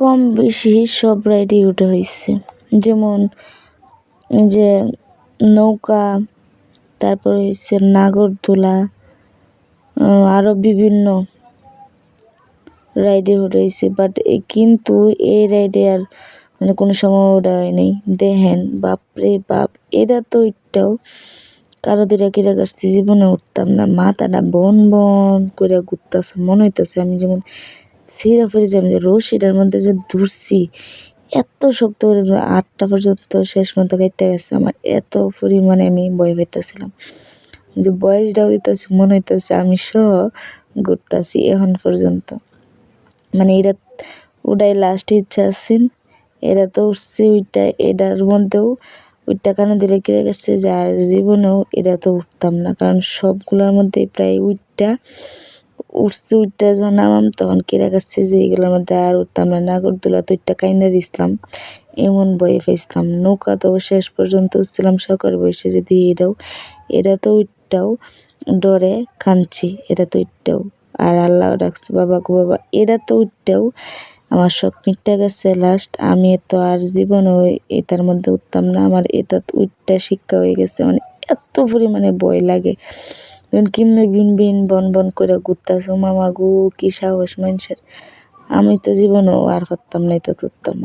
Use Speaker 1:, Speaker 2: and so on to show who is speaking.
Speaker 1: কম বেশি সব রাইডই উঠে হয়েছে যেমন যে নৌকা, তারপর হচ্ছে নাগরদোলা আরও বিভিন্ন রাইডে উঠেছি বাট কিন্তু এই রাইডে আর মানে কোনো সময় ওঠা হয়নি দেখেন, বাপরে বাপ, এটা তো একটাও কারও দিরা কিরা কাছে জীবনে উঠতাম না। মাথাটা বন বন করে ঘুরতেছে, মনে হইতেছে আমি যেমন সিরা ফিরে যে আমি রশিটার মধ্যে যে ধরছি, এত শক্ত করে আটটা পর্যন্ত শেষ মতো কেটে গেছে। আমার এত পরিমাণে আমি ভয় পাইতেছিলাম যে বয়সটাও দিতেছি, মনে হইতেছে আমি সহ ঘুরতেছি এখন পর্যন্ত। মানে এরা ওটাই লাস্ট ইচ্ছা আছেন, এরা তো উঠছে ওইটা, এটার মধ্যেও ওইটা কেন দিলে কেড়ে গেছে? যে আর জীবনেও এটা তো উঠতাম না, কারণ সবগুলোর মধ্যে প্রায় উইটটা উঠছে উঠটা যখন নামাম তখন কেড়ে গেছে যে এগুলোর মধ্যে আর উঠতাম না, নাগরদোলা তো ওইটা কাইন্দা দিছিলাম, এমন ভয়ে পেয়েছিলাম নৌকা তো শেষ পর্যন্ত উঠছিলাম সকাল বসে যদি এটাও, এটা তো উঠটাও ডরে কাঁদছি এটা তো উঠটাও। আর আল্লাহ ডাকছে, বাবা গো, বাবা, এটা তো উঠটাও, আমার শখ মিটটা গেছে লাস্ট আমি তো আর জীবনও এটার মধ্যে উঠতাম না, আমার এটা উঠটা শিক্ষা হয়ে গেছে মানে এত পরিমাণে ভয় লাগে। যখন কেমনে বিন বিন বন বন করে ঘুরতেছে, মামা গো, কি সাহস মানুষের। আমি তো জীবনও আর করতাম না এটা উঠতাম